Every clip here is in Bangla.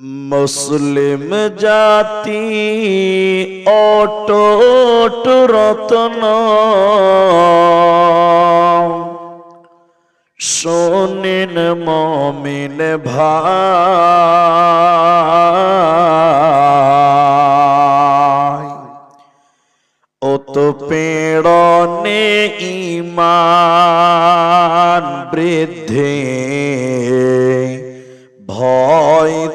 মুসলিম জাতি অটট রতন। শোনেন মমিন ভাই ও তো পেড়নে ইমান বৃদ্ধি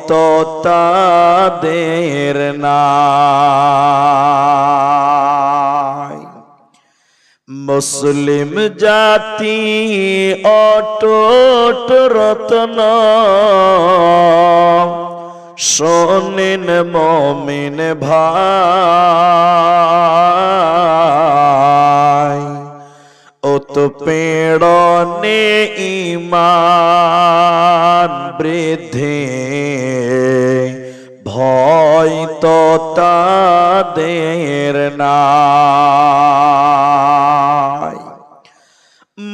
তো তাদের নাই। মুসলিম জাতি অটট রতন। শোনেন মমিন ভাই ও তো পেড়নে ইমান বৃদ্ধি তাদের নাই।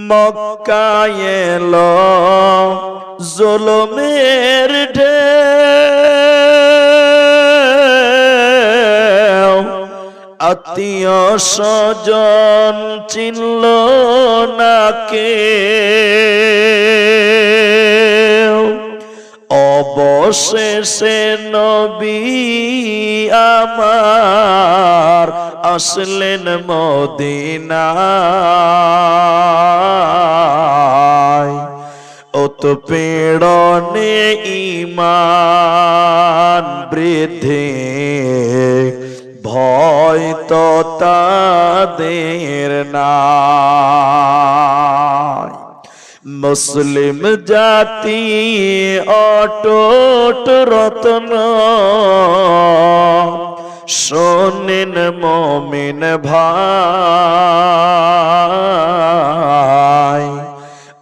মক্কায় এলো জুলুমের ঢেউ। আত্মীয় স্বজন চিনল না কে। অবশেষে নবী আমার আসলেন মদিনায়। ও তো পেড়নে ইমান বৃদ্ধি ভয় তো তাদের নাই। মুসলিম জাতি অটট রতন। শোনেন মমিন ভাই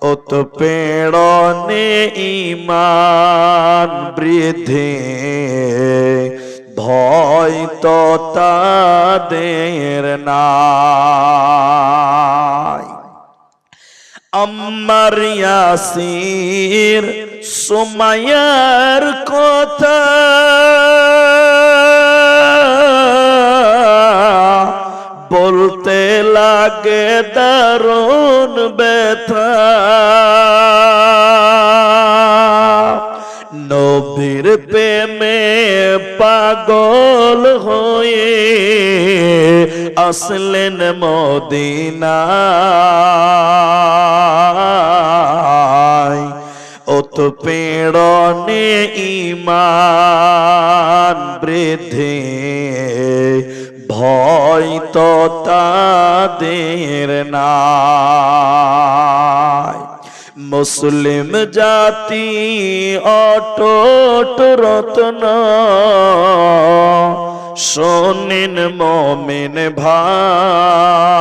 ও তো পেড়নে ইমান বৃদ্ধি। ভয় তো তাদের নাই। আমার ইয়াসির সুমায়ার কথা। বলতে লাগে দারুণ ব্যথা। নবীর প্রেমে পাগল হয়ে আসলেন মদিনায় পেড়নে ইমান বৃদ্ধি ভয় তো তাদের নাই। মুসলিম জাতি অটট রতন শোনেন মমিন ভাই।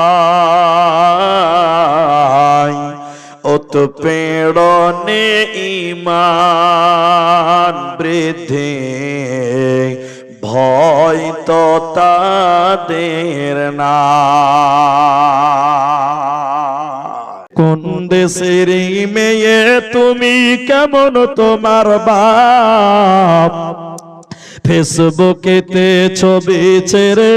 ও তো পেড়নে ইমান বৃদ্ধি, ভয় তো তাদের না কোন দেশের মেয়ে তুমি কেমন তোমার বাপ? ফেসবুকেতে ছবি ছেড়ে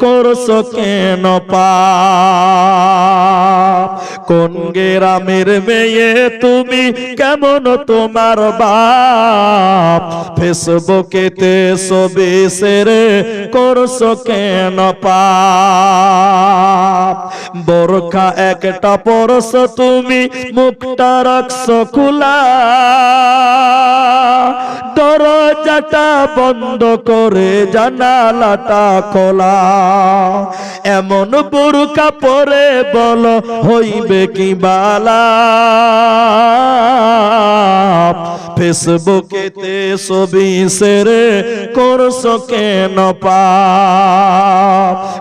করছ কেন পাপ? কোন গ্রামের মেয়ে তুমি? কেমন তোমার বাপ? ফেসবুকেতে ছবি সেরে করছ কেন পাপ বোরখা একটা পরশ তুমি মুখটা রাখছো খোলা। দরজাটা বন্ধ করে জানালাটা খোলা। এমন বোরখা পরে বল হইবে কি বালা। ফেসবুকেতে ছবি সেরে করছ কেন পাপ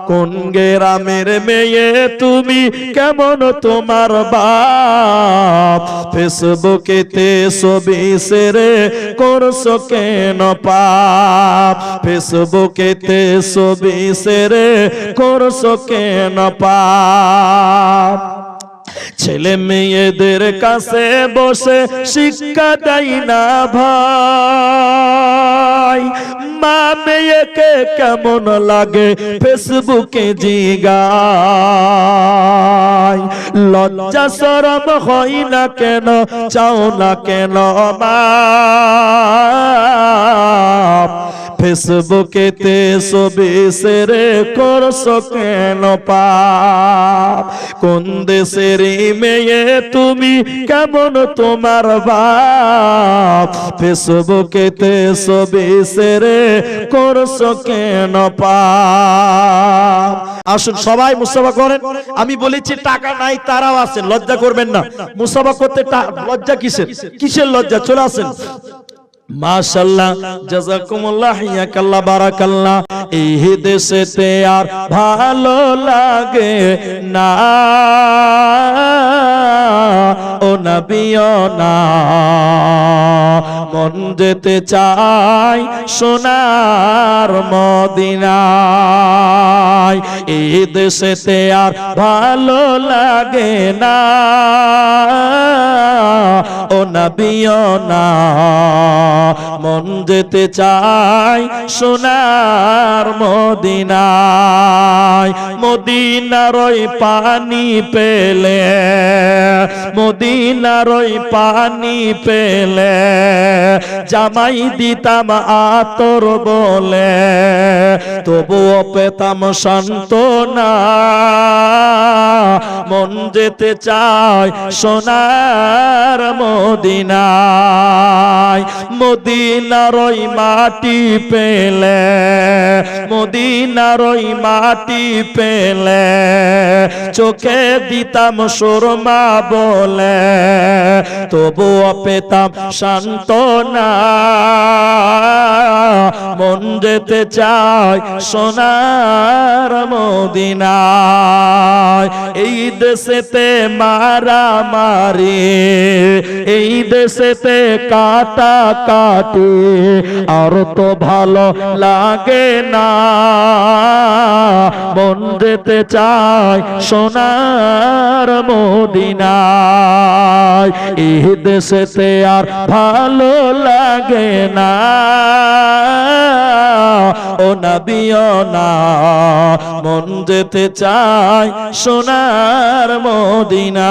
কোন গেরামের মেয়ে তুমি? কেমন তোমার বাপ? ফেসবুকেতে ছবি সেরে করছ কেন পাপ? ফেসবুকেতে ছবি সেরে করছ কেন পাপ? ছেলে মেয়েদের কাছে বসে শিক্ষা দেয় না ভাই। একে কেমন লাগে ফেসবুকে জিগায়। লজ্জা সরম হয় না কেন, চাও না কেন, মা? ফেসবুকেতে ছবি সেরে করছ কেন পাপ কোন দেশের মেয়ে তুমি কেমন তোমার বাপ? ফেসবুকেতে ছবি সেরে করছ কেন পাপ আসুন, সবাই মুসাফা করেন। আমি বলেছি, টাকা নাই, তারাও আছেন, লজ্জা করবেন না। মুসাফা করতে লজ্জা কিসের? কিসের লজ্জা? চলে আসেন। মাশাল্লাহ জাযাকুমুল্লাহ ইয়াকাল্লাহ বারাকাল্লাহ। এই দেশেতে আর ভালো লাগে না। ও নবিও না। মন যেতে চাই সোনার মদিনায়। এই দেশেতে আর ভালো লাগে না। ও নবিও না। মন যেতে চাই সোনার মদিনায়। মদিনার পানি পেলে মদিনার ওই পানি পেলে, জামাই দিতাম আতর বলে, তবুও পেতাম শান্ত না মন যেতে চায় সোনার মদিনায় মদিনার ওই মাটি পেলে মদিনার ওই মাটি পেলে, চোখে দিতাম সুরমা বলে তবুও পেতাম শান্ত না মন যেতে চায় সোনার মদিনায়, এই দেশেতে মারামারি, এই দেশেতে কাটা কাটি, আর তো ভালো লাগে না। মন যেতে চাই সোনার মদিনায়, এই দেশেতে আর ভালো লাগে না। ও নবিও না, মন যেতে চাই সোনার মদিনায়।